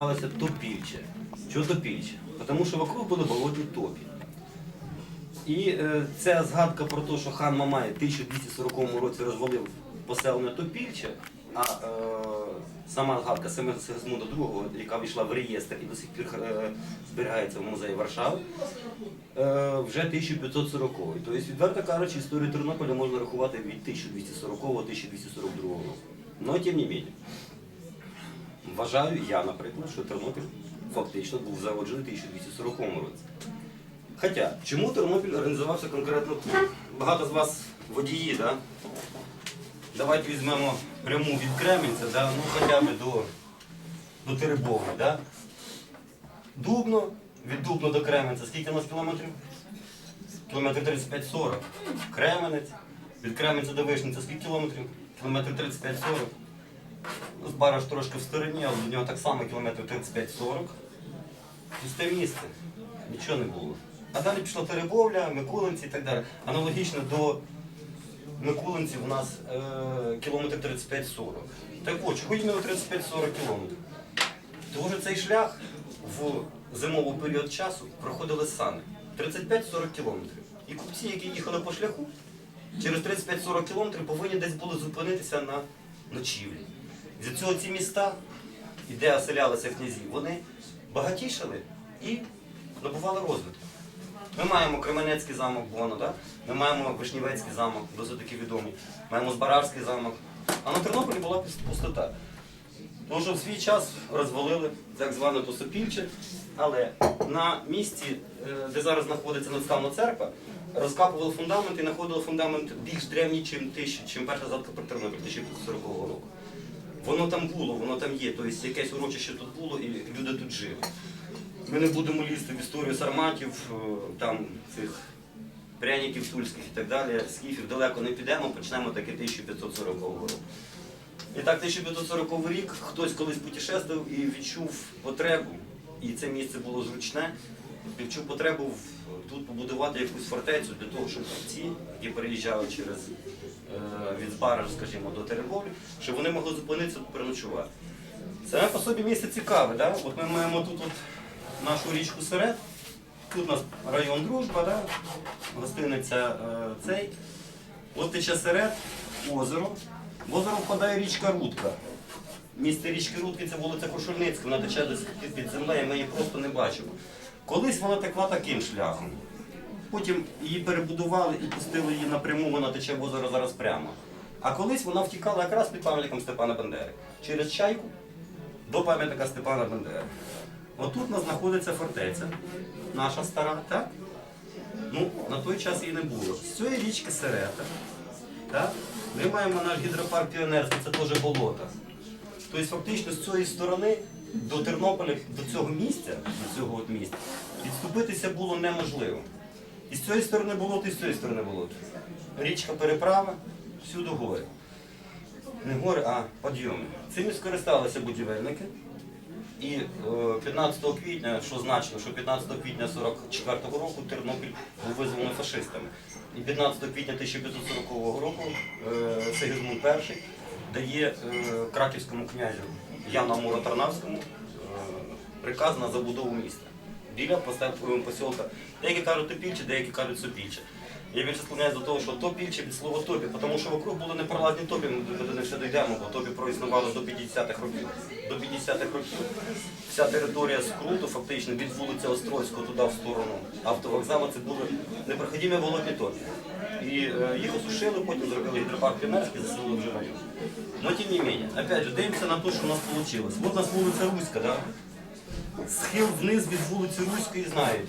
называлось Топильче. Чого Топильче? Тому що вокруг були болотні топі. І е, ця згадка про те, що хан Мамай в 1240 році розвалив поселення Топільче, а е, сама згадка саме Сигизмунда II, яка війшла в реєстр і до сих пір е, зберігається в музеї Варшави, е, вже 1540 Тобто, відверто кажучи, історію Тернополя можна рахувати від 1240-1242 року. Но тим не менше. Вважаю я, наприклад, що Тернопіль фактично був зароджений в 1240 році. Хоча, чому Тернопіль організувався конкретно тут? Багато з вас водії, да? Давайте візьмемо пряму від Кременця, да? ну хоча б до, до Теребової. Да? Дубно, від Дубно до Кременця, скільки у нас кілометрів? Кілометр 35-40. Кременець, від Кременця до Вишниця скільки кілометрів? Кілометр 35-40. Збараж трошки в стороні, але до нього так само кілометрів 35-40. Пусте місце. Нічого не було. А далі пішла Теребовля, Миколинці і так далі. Аналогічно до Миколинців у нас е, кілометр 35-40. Так от, чого іменно 35-40 кілометрів? Тому що цей шлях в зимовий період часу проходили сани. 35-40 кілометрів. І купці, які їхали по шляху, через 35-40 кілометрів повинні десь були зупинитися на ночівлі. З цього ці міста, де оселялися князі, вони багатішали і набували розвитку. Ми маємо Кременецький замок Боно, да? ми маємо Вишнівецький замок, досить таки відомий, маємо Збаражський замок. А на Тернополі була пустота. Тому що в свій час розвалили так зване Тосопільче, але на місці, е, де зараз знаходиться надставна церква, розкапували фундамент і знаходили фундамент більш древній, чим, чим перша задка про Тернопіль 1540 року. Воно там було, воно там є, тобто якесь урочище тут було і люди тут жили. Ми не будемо лізти в історію сарматів, е, там цих пряників тульських і так далі, скіфів далеко не підемо, почнемо таки 1540 року. І так, 1540 рік хтось колись путешествував і відчув потребу, і це місце було зручне, відчув потребу тут побудувати якусь фортецю для того, щоб ці, які переїжджали через від Збаража, скажімо, до Теребовлі, щоб вони могли зупинитися переночувати. Саме по собі місце цікаве, да? От ми маємо тут от нашу річку Серед, тут у нас район Дружба, да? гостиниця е, цей. От тече серед, озеро. В озеро впадає річка Рудка. Місце річки Рудки це вулиця Кошельницька, вона тече десь під землею, ми її просто не бачимо. Колись вона текла таким шляхом. Потім її перебудували і пустили її напряму, вона тече в озеро зараз прямо. А колись вона втікала якраз під пам'ятником Степана Бандери. Через чайку до пам'ятника Степана Бандери. Отут у нас знаходиться фортеця, наша стара, так? Ну, на той час її не було. З цієї річки Серета, так? ми маємо наш гідропарк Піонерський, це теж болото. Тобто фактично з цієї сторони до Тернополя, до цього місця, до цього от місця, відступитися було неможливо. І з цієї сторони болото, і з цієї сторони болото. Річка переправа, всюди гори. Не гори, а підйоми. Цим і скористалися будівельники. І е, 15 квітня, що значно, що 15 квітня 44 року Тернопіль був визволений фашистами. І 15 квітня 1540 року е, Сигизмунд І дає е, краківському князю Яну Амуро-Тарнавському е, приказ на забудову міста біля поселку- посілка. Деякі кажуть Топільче, деякі кажуть Сопільче. Я більше склоняюсь до того, що топільче від слова топі, тому що вокруг були непроладні топі, ми до них ще дійдемо, бо топі проіснували до 50-х років. До 50-х років вся територія скруту, фактично від вулиці Острозького туди в сторону автовокзалу, це були непроходимі болотні топі. І е, їх осушили, потім зробили гідропарк Пінерський, заселили вже район. Но тим не менее, опять же, дивимося на те, що у нас вийшло. Вот у нас вулиця Руська, да? Схил вниз від вулиці Руської знаєте.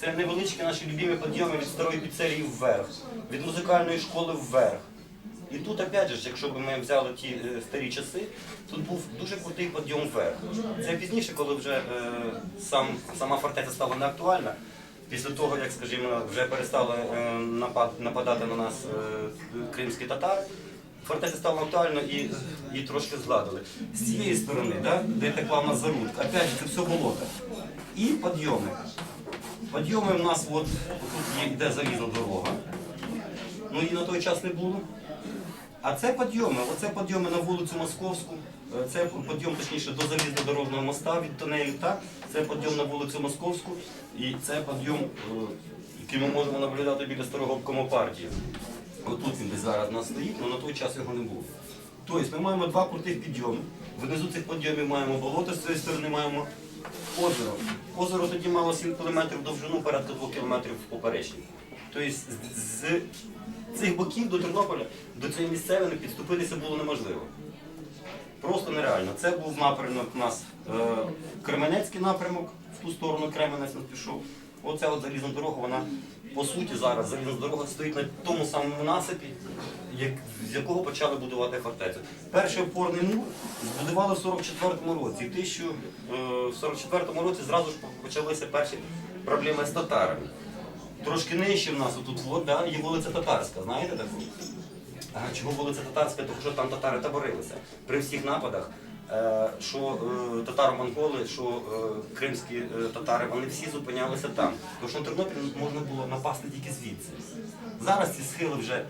Це невеличкі наші любимі підйоми від старої піцерії вверх, від музикальної школи вверх. І тут, опять же, якщо б ми взяли ті е, старі часи, тут був дуже крутий підйом вверх. Це пізніше, коли вже е, сам, сама фортеця стала неактуальна, після того, як, скажімо, вже перестали е, напад, нападати на нас е, кримські татари, фортеця стала актуальна і її трошки згладили. З цієї сторони, да, де текла в нас зарудка, опять же, це все болото. І підйоми. Підйоми в нас от, тут йде залізна дорога. Ну її на той час не було. А це підйоми. Оце підйоми на вулицю Московську. Е, Це підйом, точніше, до залізнодорожного моста від тунелю. Так? Це підйом на вулицю Московську і це підйом, е, який ми можемо наблюдати біля старого обкому партії. Отут він десь зараз у нас стоїть, але на той час його не було. Тобто ми маємо два крутих підйоми. Внизу цих підйомів маємо болото, з цієї сторони маємо озеро. Озеро тоді мало 7 км довжину, порядка 2 км в поперечні. Тобто з цих боків до Тернополя, до цієї місцевини підступитися було неможливо. Просто нереально. Це був напрямок у нас е, Кременецький напрямок, в ту сторону Кременець нас пішов. Оця от залізна дорога, вона по суті зараз дорога стоїть на тому самому насипі, як, з якого почали будувати фортецю. Перший опорний мур збудували в 44-му році. В 1044 році зразу ж почалися перші проблеми з татарами. Трошки нижче в нас отут от, да, є вулиця Татарська, знаєте таку? Чого вулиця Татарська? Тому що там татари таборилися. При всіх нападах, е, що е, татаро-монголи, що е, кримські е, татари, вони всі зупинялися там. Тому що на Тернопіль можна було напасти тільки звідси. Зараз ці схили вже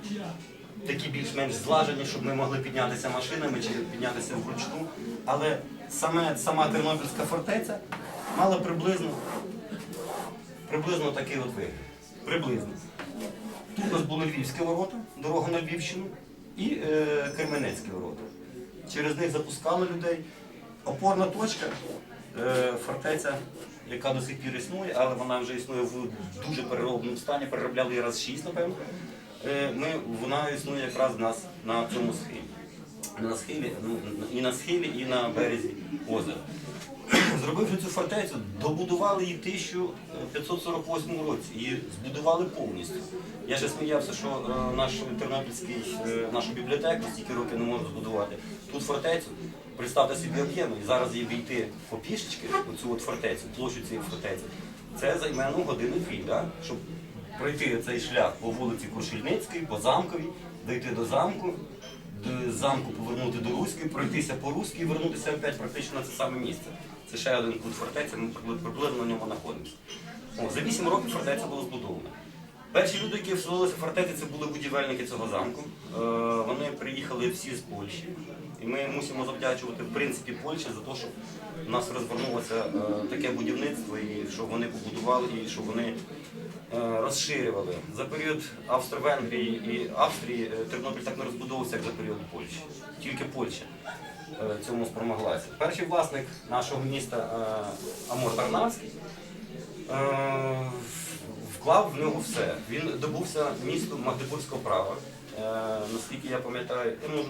такі більш-менш злажені, щоб ми могли піднятися машинами чи піднятися вручну. Але саме, сама Тернопільська фортеця мала приблизно, приблизно такий от вигляд. Приблизно. Тут у нас були Львівські ворота, дорога на Львівщину, і е, Кременецькі ворота. Через них запускали людей. Опорна точка, е, фортеця, яка до сих пір існує, але вона вже існує в дуже переробленому стані, переробляли її раз шість, напевно. Е, ми, вона існує якраз в нас на цьому схилі. На схилі, ну, і на схилі, і на березі озера. Зробивши цю фортецю, добудували її в 1548 році і збудували повністю. Я ще сміявся, що е, наш тернопільський, е, нашу бібліотеку стільки років не можна збудувати. Тут фортецю, представте собі об'єми, і зараз її війти по пішечки, оцю от фортецю, площу цієї фортеці. Це займе ну, годину дві, да? щоб пройти цей шлях по вулиці Кошельницькій, по замковій, дойти до замку, замку повернути до Руської, пройтися по Руській і вернутися опять практично на це саме місце. Це ще один кут фортеці, ми приблизно на ньому знаходимося. О, за 8 років фортеця була збудована. Перші люди, які вселилися в фортеці, це були будівельники цього замку. Е, вони приїхали всі з Польщі. І ми мусимо завдячувати в принципі Польщі за те, що в нас розвернулося е, таке будівництво, і що вони побудували, і що вони розширювали. За період Австро-Венгрії і Австрії е, Тернопіль так не розбудовувався, як за період Польщі. Тільки Польща е, цьому спромоглася. Перший власник нашого міста е, Амор Тарнавський е, вклав в нього все. Він добувся місту Магдебурзького права. Е, наскільки я пам'ятаю, я можу.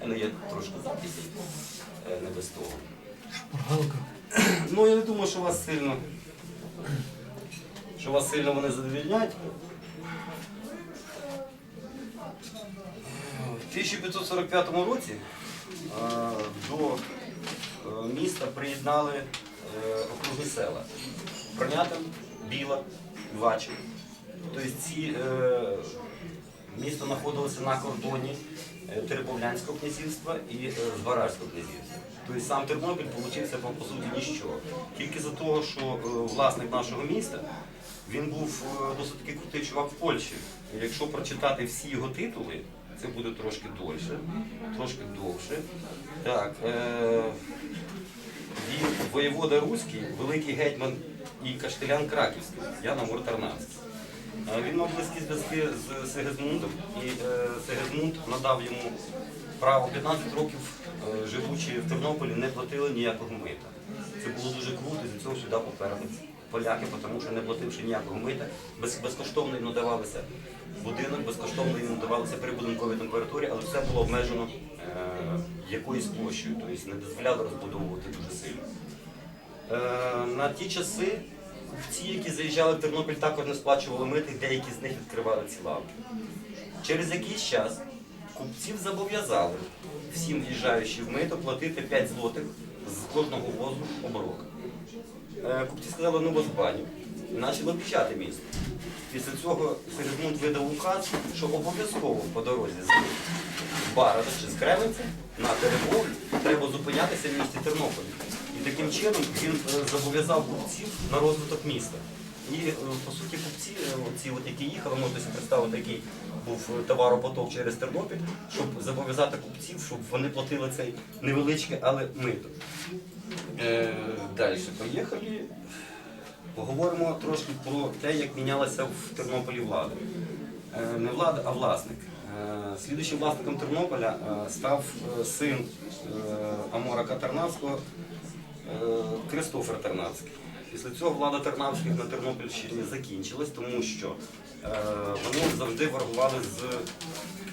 в є трошки записів, е, не без того. Шпаргалка. Ну, я не думаю, що вас сильно. Що вас сильно вони задовільняють. В 1545 році е, до е, міста приєднали е, окружні села. Пронятин, Біла, Вачі. Тобто ці місто знаходилося на кордоні Теребовлянського князівства і Збаражського князівства. Тобто сам Тернопіль получився по, суті ніщо. Тільки за того, що власник нашого міста він був е, досить таки крутий чувак в Польщі. Якщо прочитати всі його титули, це буде трошки дольше, трошки довше. Так, е, він воєвода Руський, великий гетьман і каштелян Краківський, Ян Амур Тарнавський. Е, Він мав близькі зв'язки з Сигизмундом, і е, Сигизмунд надав йому право 15 років, е, живучи в Тернополі, не платили ніякого мита. Це було дуже круто, і за цього сюди поперли поляки, тому що не плативши ніякого мита, без, безкоштовно їм надавалося будинок, безкоштовно їм надавалося при будинковій температурі, але все було обмежено е, якоюсь площею, тобто не дозволяли розбудовувати дуже сильно. Е, на ті часи купці, які заїжджали в Тернопіль, також не сплачували мити, деякі з них відкривали ці лавки. Через якийсь час купців зобов'язали всім в'їжджаючим в мито платити 5 злотих з кожного возу оборок. Е, Купці сказали, ну без баню. І почали обіцяти місто. Після цього Сигизмунд видав указ, що обов'язково по дорозі з Барада чи з Кременця на Теребовлю треба зупинятися в місті Тернополі. І таким чином він е, зобов'язав купців на розвиток міста. І е, по суті купці, е, оці, от, які їхали, можете собі представити, який був е, товаропоток через Тернопіль, щоб зобов'язати купців, щоб вони платили цей невеличке, але мито. Е, далі поїхали. Поговоримо трошки про те, як мінялася в Тернополі влада. Е, Не влада, а власник. Е, Слідуючим власником Тернополя став син Амора Тарнавського е, Кристофер Тарнавський. Після цього влада Тарнавських на Тернопільщині закінчилась, тому що вони завжди ворогували з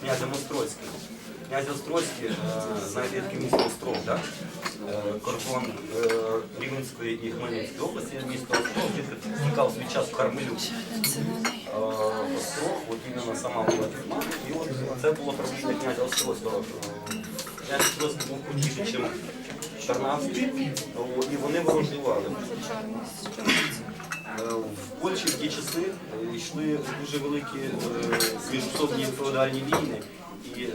князем Острозьким. Князь Острозький, знаєте, таке місто Острог, да? Е, кордон е, Рівненської і Хмельницької області, місто Острог, зникав свій час Кармелюк. Е, Острог, от іменно сама була тюрма, і от це було правління князя Острозького. Е, Князь Острозький був крутіший, ніж Тарнавський, і вони ворожували. Е, В Польщі в ті часи е, йшли дуже великі е, міжусобні феодальні війни, і е,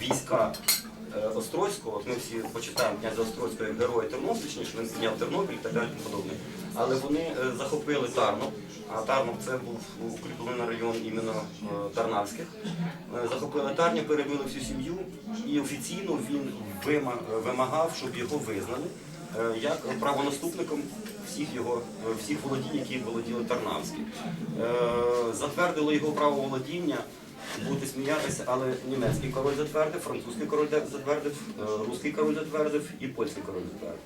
війська е, Острозького, от ми всі почитаємо князя Острозького як героя Тернопільщини, що він підняв Тернопіль і так далі подобне. Але вони е, захопили Тарнов, а Тарнов це був укріплений район іменно е, Тарнавських. Е, Захопили Тарнів, перебили всю сім'ю, і офіційно він вимагав, щоб його визнали е, як правонаступником всіх його е, всіх володінь, які володіли Тарнавські. Е, Затвердили його право володіння. Будете сміятися, але німецький король затвердив, французький король затвердив, е, русський король затвердив і польський король затвердив.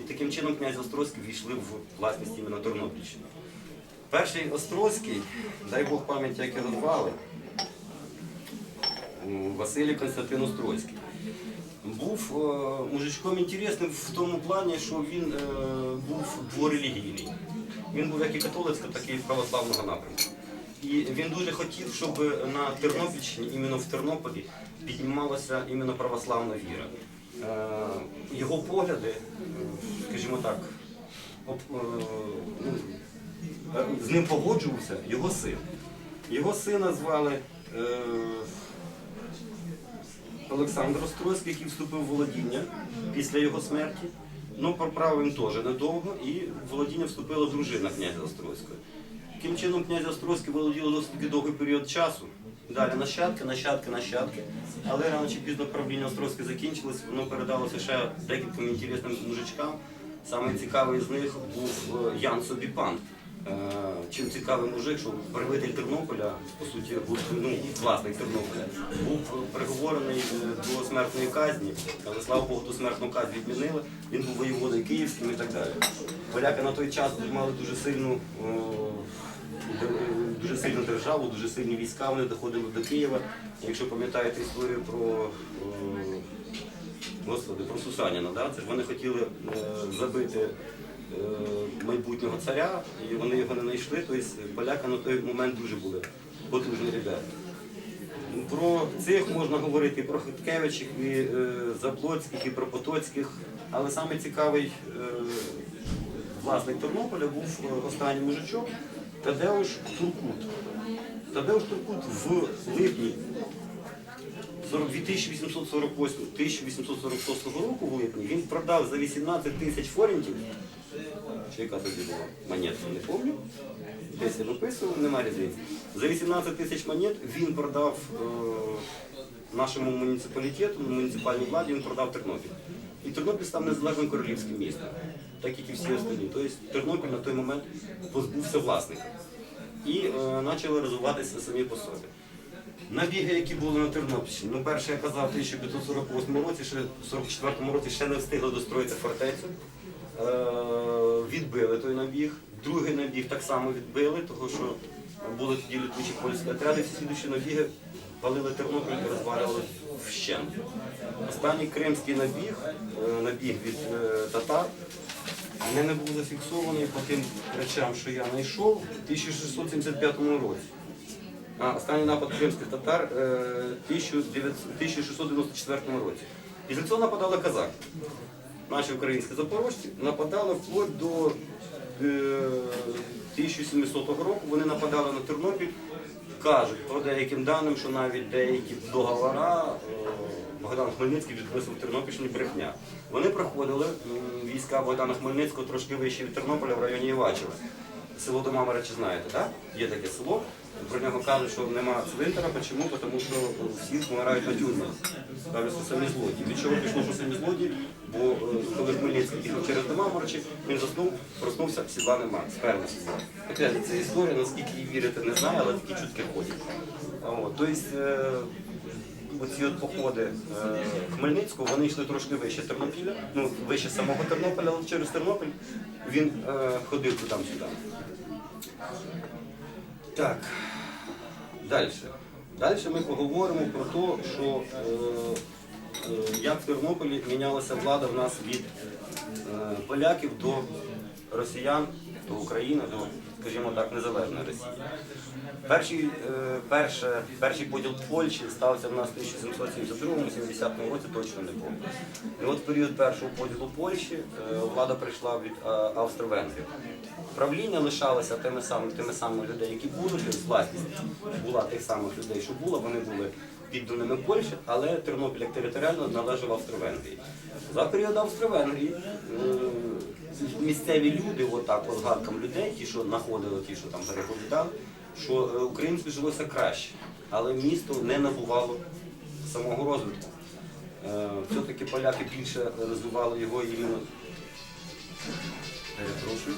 І таким чином князь Острозький війшли в власність іменно Тернопільщини. Перший Острозький, дай Бог пам'яті, як його звали, Василій Константин Острозький. Був е, мужичком інтересним в тому плані, що він е, був дворелігійний. Він був як і католицька, так і православного напрямку. І він дуже хотів, щоб на Тернопільщині, іменно в Тернополі, піднімалася іменно православна віра. Е, Його погляди, скажімо так, е, ну, з ним погоджувався його син. Його сина звали е, Олександр Острозький, який вступив в володіння після його смерті. Ну, проправив він теж недовго, і в володіння вступила дружина князя Острозького. Таким чином князя Острозький володіло досить довгий період часу. Далі нащадки, нащадки, нащадки. Але рано чи пізно правління Острозьке закінчилось, воно передалося ще декільком інтересним мужичкам. Саме цікавий з них був е, Ян Собіпан. Е, Чим цікавий мужик, що правитель Тернополя, по суті, був ну, власник Тернополя, був приговорений е, до смертної казні, але слава Богу, ту смертну казнь відмінили. Він був воєводою київським і так далі. Поляки на той час мали дуже сильну, дер- дуже сильну державу, дуже сильні війська, вони доходили до Києва. Якщо пам'ятаєте історію про е, Господи, про Сусаніна, да? це ж вони хотіли е, забити е, майбутнього царя, і вони його не знайшли. Тобто поляки на той момент дуже були потужні ребята. Про цих можна говорити і про Хиткевичів, і Заблоцьких, і про Потоцьких. Але саме цікавий власник Тернополя був останній мужичок Тадеуш Туркут. Тадеуш Туркут в липні 1848-1846 року в липні він продав за 18 тисяч форінтів, чи яка тоді була монета, не пам'ятаю, десь я виписував, нема різниці. За 18 тисяч монет він продав е, нашому муніципалітету, муніципальній владі, він продав Тернопіль. І Тернопіль став незалежним королівським містом, так як і всі остальні. Тобто Тернопіль на той момент позбувся власника. І е, почали розвиватися самі по собі. Набіги, які були на Тернопільщині. Ну, перше, я казав, в 1548 році, ще в 44 році ще не встигли достроїти фортецю. Е, відбили той набіг. Другий набіг так само відбили, тому що були тоді літучі польські отряди, всі слідчі набіги палили Тернопіль і розвалювали вщент. Останній кримський набіг, е, набіг від е, татар, він не був зафіксований по тим речам, що я знайшов у 1675 році. Останній напад кримських татар е, 1694 році. Після цього нападали казаки. Наші українські запорожці нападали вплоть до е, 1700 року. Вони нападали на Тернопіль. Кажуть по деяким даним, що навіть деякі договори е, Богдан Хмельницький відписував Тернопільщині брехня. Вони проходили війська Богдана Хмельницького трошки вище від Тернополя в районі Івачева. Село Домамаричі знаєте, так? Є таке село. Про нього кажуть, що нема цвинтара. Чому? Тому що всі вмирають на тюрмах. Кажуть, що самі злодії. Від чого пішло, що самі злодії? Бо е, коли Хмельницький їхав через Домамаричі, він заснув, проснувся, сідла нема, сперма сідла. Таке це історія, наскільки їй вірити, не знаю, але такі чутки ходять. Тобто, оці от походи е, Хмельницького, вони йшли трошки вище Тернопіля, ну вище самого Тернополя, але через Тернопіль він е, ходив туди-сюди. Так, далі. Далі ми поговоримо про те, що е, як в Тернополі мінялася влада в нас від поляків до росіян, до України, до, скажімо так, незалежної Росії. Перший, е, перше, перший поділ Польщі стався в нас в 1772-70 році, точно не помню. І от в період першого поділу Польщі е, влада прийшла від е, Австро-Венгрів. Правління лишалося тими самими, тими самими людей, які були, власність була тих самих людей, що була, вони були підданими Польщі, але Тернопіль як територіально належав Австро-Венгрії. За період Австро-Венгрії е, місцеві люди, отак, по згадкам людей, ті, що знаходили, ті, що там переповідали, що е, жилося краще, але місто не набувало самого розвитку. Е, Все-таки поляки більше розвивали його іменно. Перепрошую.